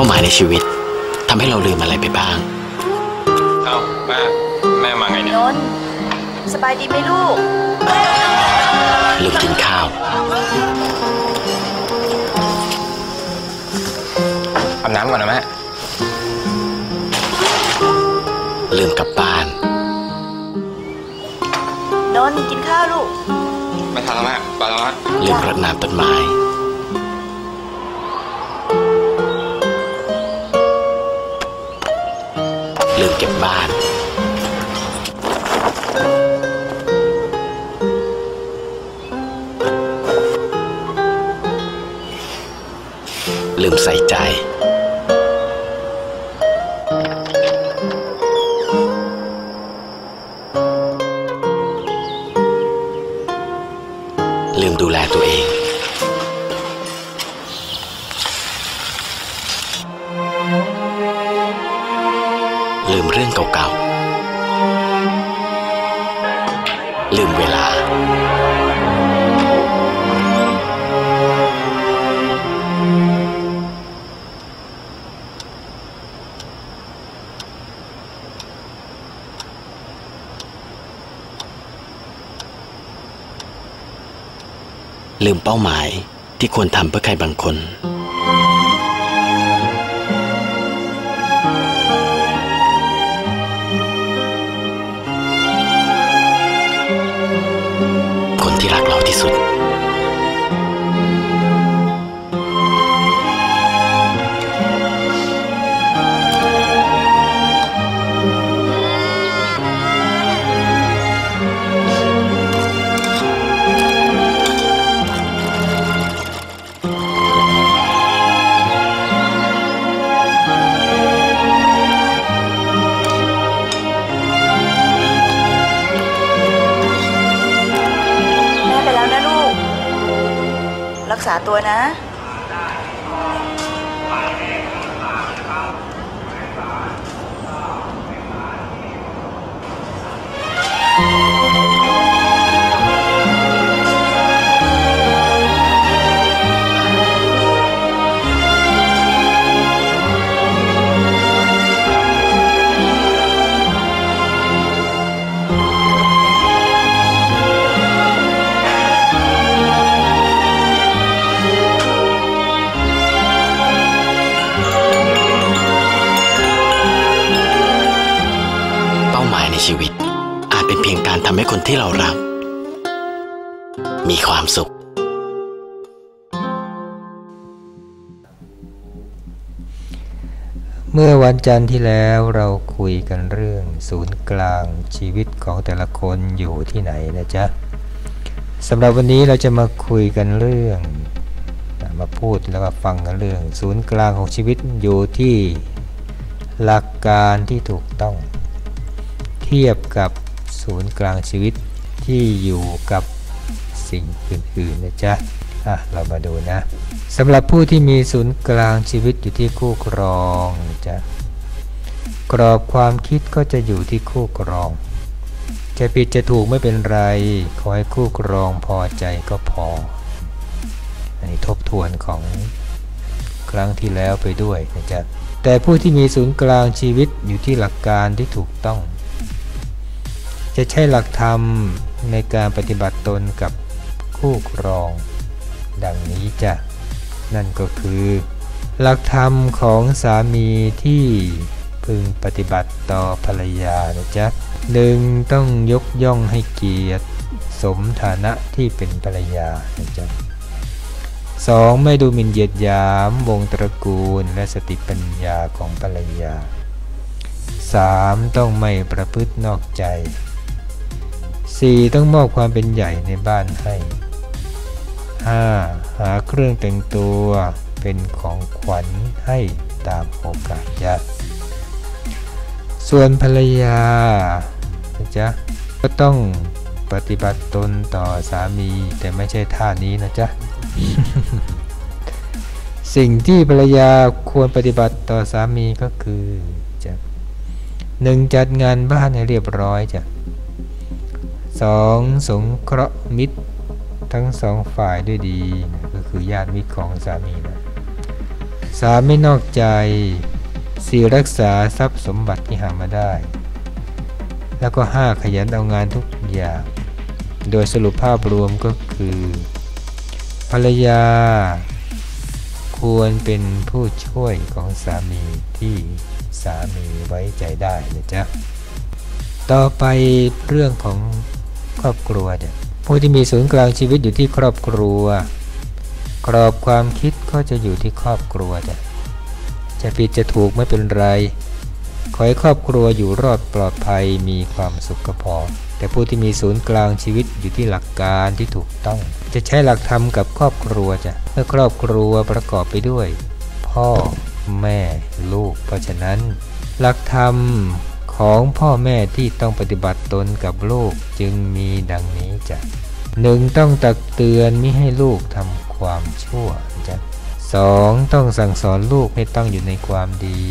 ป้าหมายในชีวิตทำให้เราลืมอะไรไปบ้าง เอ้าแม่แม่มาไงเนี่ยนนท์สบายดีไหมลูกลืมกินข้าวอาบน้ำก่อนนะแม่ลืมกลับบ้าน นนท์กินข้าวลูก ไม่ทันแล้วแม่ไปแล้วนะลืมรดน้ำต้นไม้ ลืมเก็บบ้านลืมใส่ใจ ลืมเวลา ลืมเป้าหมายที่ควรทำเพื่อใครบางคน ที่รักเราที่สุด ษาตัวนะ ที่เรารัก มีความสุข เมื่อวันจันทร์ที่แล้วเราคุยกันเรื่องศูนย์กลางชีวิตของแต่ละคนอยู่ที่ไหนนะจ๊ะสำหรับวันนี้เราจะมาคุยกันเรื่องมาพูดแล้วก็ฟังกันเรื่อง ศูนย์กลางของชีวิตอยู่ที่หลักการที่ถูกต้อง เทียบกับ ศูนย์กลางชีวิตที่อยู่กับสิ่งอื่นๆนะจ๊ะอะเรามาดูนะสำหรับผู้ที่มีศูนย์กลางชีวิตอยู่ที่คู่ครองจะกรอบความคิดก็จะอยู่ที่คู่ครอง จะผิดจะถูกไม่เป็นไร ขอให้คู่ครองพอใจก็พอ อันนี้ทบทวนของครั้งที่แล้วไปด้วยนะจ๊ะแต่ผู้ที่มีศูนย์กลางชีวิตอยู่ที่หลักการที่ถูกต้อง จะใช้หลักธรรมในการปฏิบัติตนกับคู่ครอง ดังนี้จ้ะ นั่นก็คือ หลักธรรมของสามีที่พึงปฏิบัติต่อภรรยานะจ๊ะหนึ่งต้องยกย่องให้เกียรติ สมฐานะที่เป็นภรรยานะจ๊ะสองไม่ดูหมิ่นเหยียดหยามวงตระกูลและสติปัญญาของภรรยาสามต้องไม่ประพฤตินอกใจ สี่ต้องมอบความเป็นใหญ่ในบ้านให้ 5. หาเครื่องแต่งตัวเป็นของขวัญให้ตามโอกาสยะ ส่วนภรรยานะจ๊ะก็ต้องปฏิบัติตนต่อสามีแต่ไม่ใช่ท่านี้นะจ๊ะ สิ่งที่ภรรยาควรปฏิบัติต่อสามีก็คือจะหนึ่งจัดงานบ้านให้เรียบร้อยจ้ะ สองสงเคราะห์มิตรทั้งสองฝ่ายด้วยดีนะก็คือญาติมิตรของสามีนะสามไม่นอกใจสี่รักษาทรัพย์สมบัติที่หามาได้ แล้วก็ห้าขยันเอางานทุกอย่าง โดยสรุปภาพรวมก็คือ ภรรยา ควรเป็นผู้ช่วยของสามีที่สามีไว้ใจได้นะจ๊ะ ต่อไปเรื่องของ ครอบครัวเนี่ยผู้ที่มีศูนย์กลางชีวิตอยู่ที่ครอบครัว กรอบความคิดก็จะอยู่ที่ครอบครัวจะจะผิดจะถูกไม่เป็นไร ขอให้ครอบครัวอยู่รอดปลอดภัยมีความสุขก็พอ แต่ผู้ที่มีศูนย์กลางชีวิตอยู่ที่หลักการที่ถูกต้อง จะใช้หลักธรรมกับครอบครัวจ้ะเมื่อครอบครัวประกอบไปด้วย พ่อแม่ลูก เพราะฉะนั้น หลักธรรม ของพ่อแม่ที่ต้องปฏิบัติตนกับลูกจึงมีดังนี้จ้ะหนึ่งต้องตักเตือนมิให้ลูกทำความชั่วจ้ะสองต้องสั่งสอนลูกให้ต้องอยู่ในความดี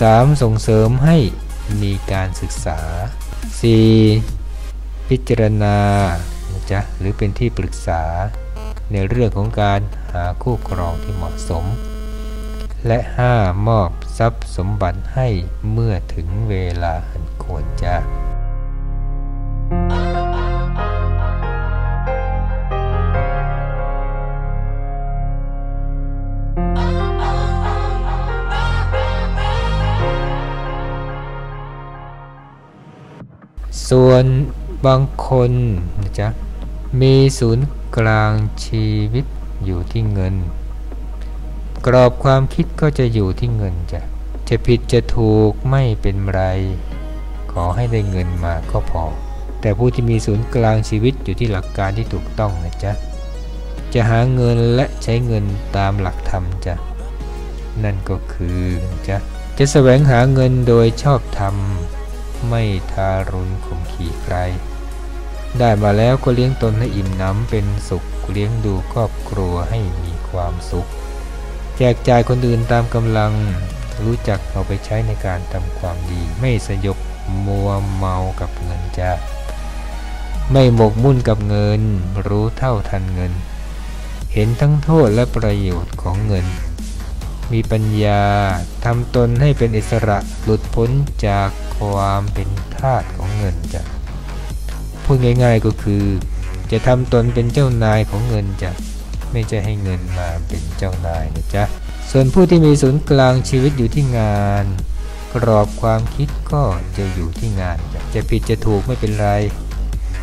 สามส่งเสริมให้มีการศึกษาสี่พิจารณาจ๊ะหรือเป็นที่ปรึกษา ในเรื่องของการหาคู่ครองที่เหมาะสม และ 5. มอบ ทรัพย์สมบัติให้เมื่อถึงเวลาอันควรจะส่วนบางคนนะจ๊ะมีศูนย์กลางชีวิตอยู่ที่เงิน กรอบความคิดก็จะอยู่ที่เงินจ้ะจะผิดจะถูกไม่เป็นไร ขอให้ได้เงินมาก็พอ แต่ผู้ที่มีศูนย์กลางชีวิตอยู่ที่หลักการที่ถูกต้องนะจ๊ะจะหาเงินและใช้เงินตามหลักธรรมจ้ะนั่นก็คือจ้ะจะแสวงหาเงินโดยชอบธรรม ไม่ทารุณข่มขีใคร ได้มาแล้วก็เลี้ยงตนให้อิ่มน้ำเป็นสุขเลี้ยงดูครอบครัวให้มีความสุข แจกจ่ายคนอื่นตามกำลัง รู้จักเอาไปใช้ในการทำความดี ไม่สยบมัวเมากับเงินจ้าไม่หมกมุ่นกับเงิน รู้เท่าทันเงิน เห็นทั้งโทษและประโยชน์ของเงิน มีปัญญาทำตนให้เป็นอิสระหลุดพ้นจากความเป็นทาสของเงินจ้ะพูดง่ายๆก็คือ จะทำตนเป็นเจ้านายของเงินจ้ะ ไม่จะให้เงินมาเป็นเจ้านายนะจ๊ะ ส่วนผู้ที่มีศูนย์กลางชีวิตอยู่ที่งาน กรอบความคิดก็จะอยู่ที่งาน จะผิดจะถูกไม่เป็นไร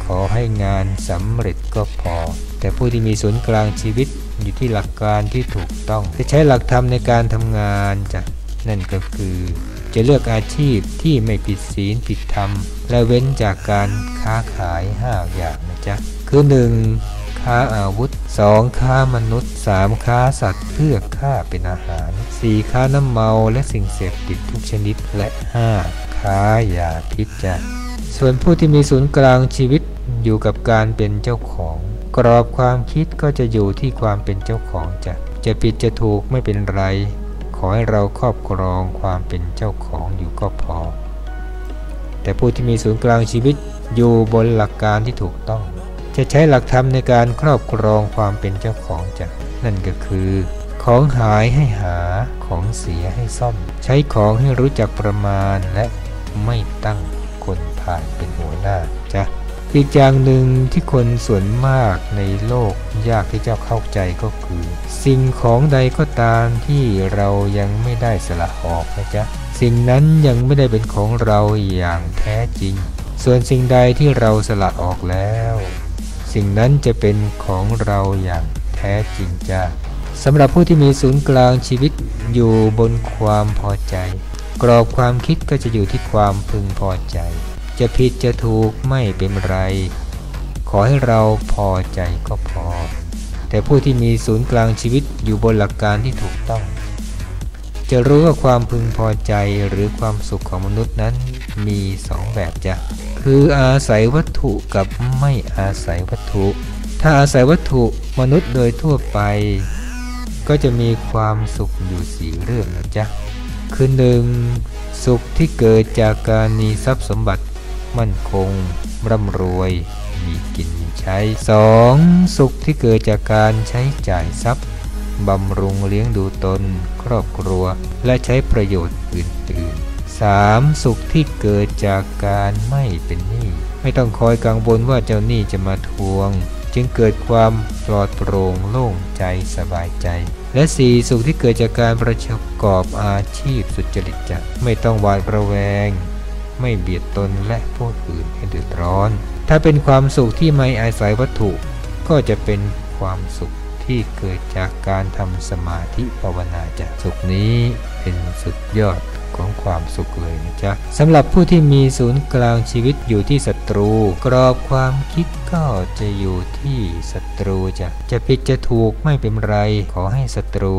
ขอให้งานสำเร็จก็พอ แต่ผู้ที่มีศูนย์กลางชีวิตอยู่ที่หลักการที่ถูกต้อง จะใช้หลักธรรมในการทำงานจ้ะนั่นก็คือจะเลือกอาชีพที่ไม่ผิดศีลผิดธรรม และเว้นจากการค้าขายห้าอย่างนะจ๊ะ คือ 1. ค้าอาวุธ 2. ค้ามนุษย์ 3. ค้าสัตว์เพื่อฆ่าเป็นอาหาร 4. ค้าน้ำเมาและสิ่งเสพติดทุกชนิดและ 5. ค้ายาพิษจ้ะส่วนผู้ที่มีศูนย์กลางชีวิตอยู่กับการเป็นเจ้าของ กรอบความคิดก็จะอยู่ที่ความเป็นเจ้าของจ้ะจะผิดจะถูกไม่เป็นไร ขอให้เราครอบครองความเป็นเจ้าของอยู่ก็พอ แต่ผู้ที่มีศูนย์กลางชีวิตอยู่บนหลักการที่ถูกต้อง จะใช้หลักธรรมในการครอบครองความเป็นเจ้าของจ้ะนั่นก็คือ ของหายให้หาของเสียให้ซ่อม ใช้ของให้รู้จักประมาณและไม่ตั้งคนผ่านเป็นหัวหน้าจ้ะอีกอย่างหนึ่งที่คนส่วนมากในโลกยากที่จะเข้าใจก็คือ สิ่งของใดก็ตามที่เรายังไม่ได้สละออกนะจ๊ะสิ่งนั้นยังไม่ได้เป็นของเราอย่างแท้จริง ส่วนสิ่งใดที่เราสละออกแล้ว สิ่งนั้นจะเป็นของเราอย่างแท้จริงจ้ะสำหรับผู้ที่มีศูนย์กลางชีวิตอยู่บนความพอใจ กรอบความคิดก็จะอยู่ที่ความพึงพอใจ จะผิดจะถูกไม่เป็นไร ขอให้เราพอใจก็พอ แต่ผู้ที่มีศูนย์กลางชีวิตอยู่บนหลักการที่ถูกต้อง จะรู้ว่าความพึงพอใจหรือความสุขของมนุษย์นั้นมีสองแบบจ้ะ คืออาศัยวัตถุกับไม่อาศัยวัตถุ ถ้าอาศัยวัตถุมนุษย์โดยทั่วไป ก็จะมีความสุขอยู่สี่เรื่องนะจ๊ะ คือหนึ่งสุขที่เกิดจากการมีทรัพย์สมบัติมั่นคง ร่ำรวย มีกินมีใช้ 2. สุขที่เกิดจากการใช้จ่ายทรัพย์ บำรุงเลี้ยงดูตน ครอบครัว และใช้ประโยชน์อื่นๆ 3. สุขที่เกิดจากการไม่เป็นหนี้ ไม่ต้องคอยกังวลว่าเจ้าหนี้จะมาทวง จึงเกิดความปลอดโปร่งโล่งใจสบายใจ และ 4. สุขที่เกิดจากการประกอบอาชีพสุจริตจะไม่ต้องหวาดระแวง ไม่เบียดตนและผู้อื่นให้เดือดร้อน ถ้าเป็นความสุขที่ไม่อาศัยวัตถุ ก็จะเป็นความสุข ที่เกิดจากการทำสมาธิภาวนาจะสุขนี้เป็นสุดยอดของความสุขเลยนะจ๊ะสำหรับผู้ที่มีศูนย์กลางชีวิตอยู่ที่ศัตรู กรอบความคิดก็จะอยู่ที่ศัตรูจะจะผิดจะถูกไม่เป็นไร ขอให้ศัตรู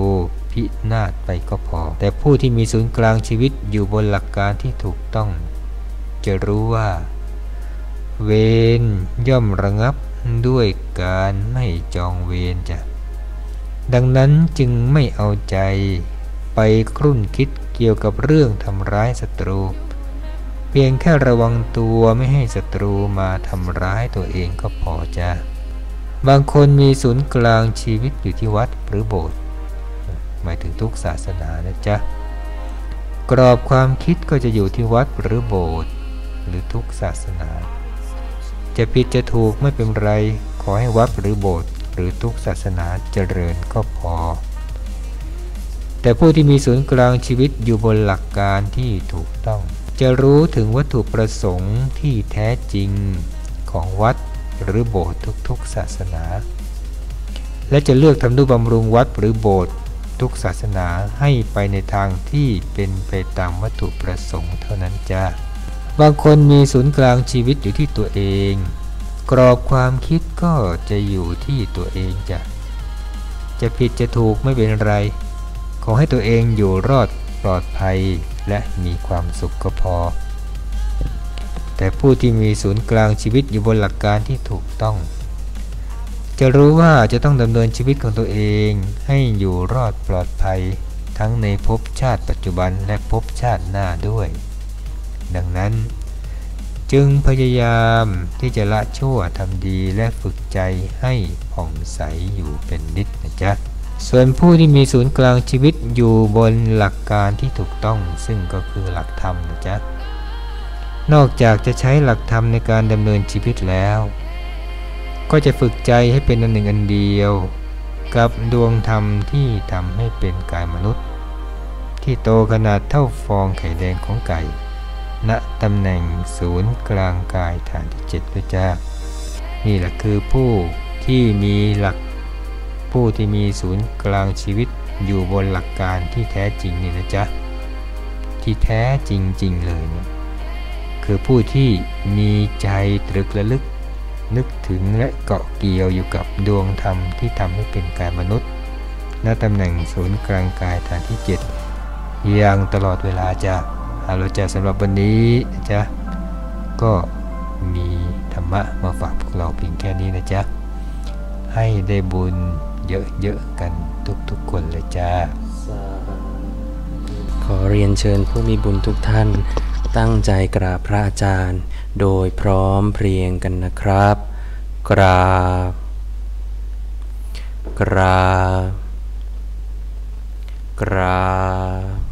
พินาศไปก็พอ แต่ผู้ที่มีศูนย์กลางชีวิตอยู่บนหลักการที่ถูกต้อง จะรู้ว่า เวรย่อมระงับด้วยการไม่จองเวรจ้ะ ดังนั้นจึงไม่เอาใจไปครุ่นคิดเกี่ยวกับเรื่องทำร้ายศัตรู เพียงแค่ระวังตัวไม่ให้ศัตรูมาทำร้ายตัวเองก็พอจ้ะบางคนมีศูนย์กลางชีวิตอยู่ที่วัดหรือโบสถ์หมายถึงทุกศาสนานะจ๊ะกรอบความคิดก็จะอยู่ที่วัดหรือโบสถ์หรือทุกศาสนา จะผิดจะถูกไม่เป็นไร ขอให้วัดหรือโบสถ์ หรือทุกศาสนาเจริญก็พอ แต่ผู้ที่มีศูนย์กลางชีวิตอยู่บนหลักการที่ถูกต้อง จะรู้ถึงวัตถุประสงค์ที่แท้จริงของวัดหรือโบสถ์ทุกๆศาสนา และจะเลือกทำนุบำรุงวัดหรือโบสถ์ทุกศาสนาให้ไปในทางที่เป็นไปตามวัตถุประสงค์เท่านั้นจ้าบางคนมีศูนย์กลางชีวิตอยู่ที่ตัวเอง กรอบความคิดก็จะอยู่ที่ตัวเองจ้ะจะผิดจะถูกไม่เป็นไร ขอให้ตัวเองอยู่รอดปลอดภัยและมีความสุขก็พอ แต่ผู้ที่มีศูนย์กลางชีวิตอยู่บนหลักการที่ถูกต้อง จะรู้ว่าจะต้องดำเนินชีวิตของตัวเองให้อยู่รอดปลอดภัย ทั้งในภพชาติปัจจุบันและภพชาติหน้าด้วย ดังนั้น จึงพยายามที่จะละชั่วทำดีและฝึกใจให้ผ่องใสอยู่เป็นนิดนะจ๊ะ ส่วนผู้ที่มีศูนย์กลางชีวิตอยู่บนหลักการที่ถูกต้องซึ่งก็คือหลักธรรมนะจ๊ะ นอกจากจะใช้หลักธรรมในการดำเนินชีวิตแล้ว ก็จะฝึกใจให้เป็นอันหนึ่งอันเดียว กับดวงธรรมที่ทำให้เป็นกายมนุษย์ ที่โตขนาดเท่าฟองไข่แดงของไก่ ณตำแหน่งศูนย์กลางกายฐานที่เจ็ดพระเจ้า นี่แหละคือผู้ที่มีหลักผู้ที่มีศูนย์กลางชีวิตอยู่บนหลักการที่แท้จริงนี่นะจ๊ะ ที่แท้จริงๆเลยเนี่ยคือผู้ที่มีใจตรึกระลึก นึกถึงและเกาะเกี่ยวอยู่กับดวงธรรมที่ทำให้เป็นกายมนุษย์ณตำแหน่งศูนย์กลางกายฐานที่เจ็ดอย่างตลอดเวลาจ้ะ เอาละจ้ะสำหรับวันนี้นะจ๊ะก็มีธรรมะมาฝากพวกเราเพียงแค่นี้นะจ๊ะให้ได้บุญเยอะๆกันทุกๆคนเลยจ้าขอเรียนเชิญผู้มีบุญทุกท่าน ตั้งใจกราบพระอาจารย์ โดยพร้อมเพรียงกันนะครับ กราบ กราบ กราบ